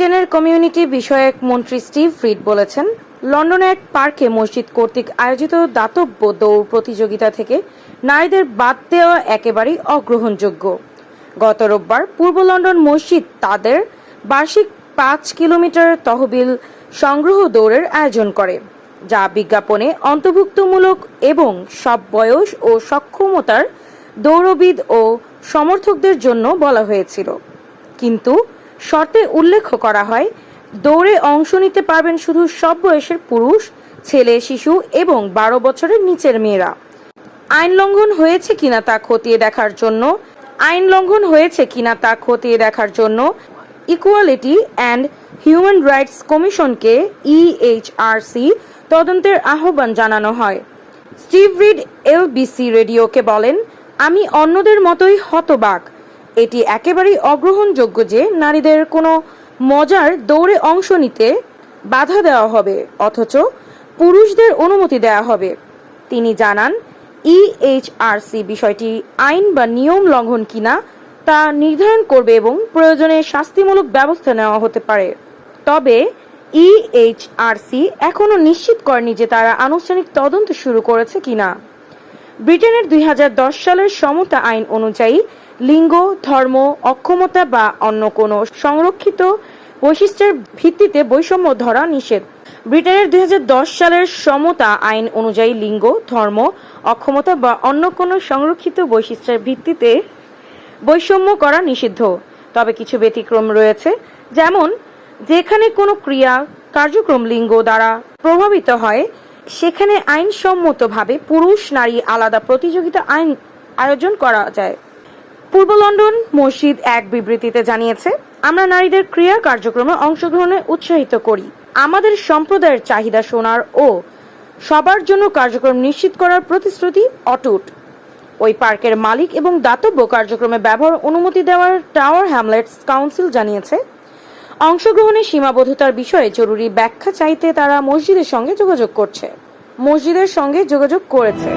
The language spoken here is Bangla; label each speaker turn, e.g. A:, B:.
A: ব্রিটেনের কমিউনিটি বিষয়ক মন্ত্রী স্টিভ ফ্রিড বলেছেন লন্ডনে এক পার্কে মসজিদ কর্তৃক আয়োজিত দাতব্য দৌড় প্রতিযোগিতা থেকে নারীদের বাদ দেওয়া একেবারেই অগ্রহণযোগ্য। গত রোববার পূর্ব লন্ডন মসজিদ তাদের বার্ষিক পাঁচ কিলোমিটার তহবিল সংগ্রহ দৌড়ের আয়োজন করে, যা বিজ্ঞাপনে অন্তর্ভুক্তমূলক এবং সব বয়স ও সক্ষমতার দৌড়বিদ ও সমর্থকদের জন্য বলা হয়েছিল। কিন্তু শর্তে উল্লেখ করা হয়, দৌড়ে অংশ নিতে পারবেন শুধু সব বয়সের পুরুষ, ছেলে, শিশু এবং বারো বছরের নিচের মেয়েরা। আইন লঙ্ঘন হয়েছে কিনা তা খতিয়ে দেখার জন্য, আইন লঙ্ঘন হয়েছে কিনা তা খতিয়ে দেখার জন্য ইকুয়ালিটি অ্যান্ড হিউম্যান রাইটস কমিশনকে ইএইচআরসি তদন্তের আহ্বান জানানো হয়। স্টিভ রিড এলবিসি রেডিওকে বলেন, আমি অন্যদের মতোই হতবাক। এটি একেবারেই অগ্রহণযোগ্য যে নারীদের কোনো মজার দৌড়ে অংশ নিতে বাধা দেওয়া হবে, অথচ পুরুষদের অনুমতি দেওয়া হবে। তিনি জানান E ইএইচআরসি বিষয়টি আইন বা নিয়ম লঙ্ঘন কিনা তা নির্ধারণ করবে এবং প্রয়োজনে শাস্তিমূলক ব্যবস্থা নেওয়া হতে পারে। তবে E ইএইচআরসি এখনও নিশ্চিত করেনি যে তারা আনুষ্ঠানিক তদন্ত শুরু করেছে কিনা। ব্রিটেনের দুই হাজার দশ সালের সমতা আইন অনুযায়ী লিঙ্গ, ধর্ম, অক্ষমতা বা অন্য কোনো সংরক্ষিত বৈশিষ্ট্যের ভিত্তিতে বৈষম্য ধরা নিষেধ। ব্রিটেনের দুই হাজার দশ সালের সমতা আইন অনুযায়ী লিঙ্গ, ধর্ম, অক্ষমতা বা অন্য কোনো সংরক্ষিত বৈশিষ্ট্যের ভিত্তিতে বৈষম্য করা নিষিদ্ধ। তবে কিছু ব্যতিক্রম রয়েছে, যেমন যেখানে কোনো ক্রিয়া, কার্যক্রম লিঙ্গ দ্বারা প্রভাবিত হয়, সেখানে আইনসম্মতভাবে পুরুষ, নারী আলাদা প্রতিযোগিতা আইন আয়োজন করা যায়। পূর্ব লন্ডন মসজিদ এক বিবৃতিতে জানিয়েছে, আমরা নারীদের ক্রিয়া কার্যক্রমে অংশগ্রহণে উৎসাহিত করি। আমাদের সম্প্রদায়ের চাহিদা শোনার ও সবার জন্য কার্যক্রম নিশ্চিত করার প্রতিশ্রুতি অটুট। ওই পার্কের মালিক এবং দাতব্য কার্যক্রমে ব্যবহার অনুমতি দেওয়ার টাওয়ার হ্যামলেটস কাউন্সিল জানিয়েছে অংশগ্রহণে সীমাবদ্ধতার বিষয়ে জরুরি ব্যাখ্যা চাইতে তারা মসজিদের সঙ্গে যোগাযোগ করছে। মসজিদের সঙ্গে যোগাযোগ করেছে।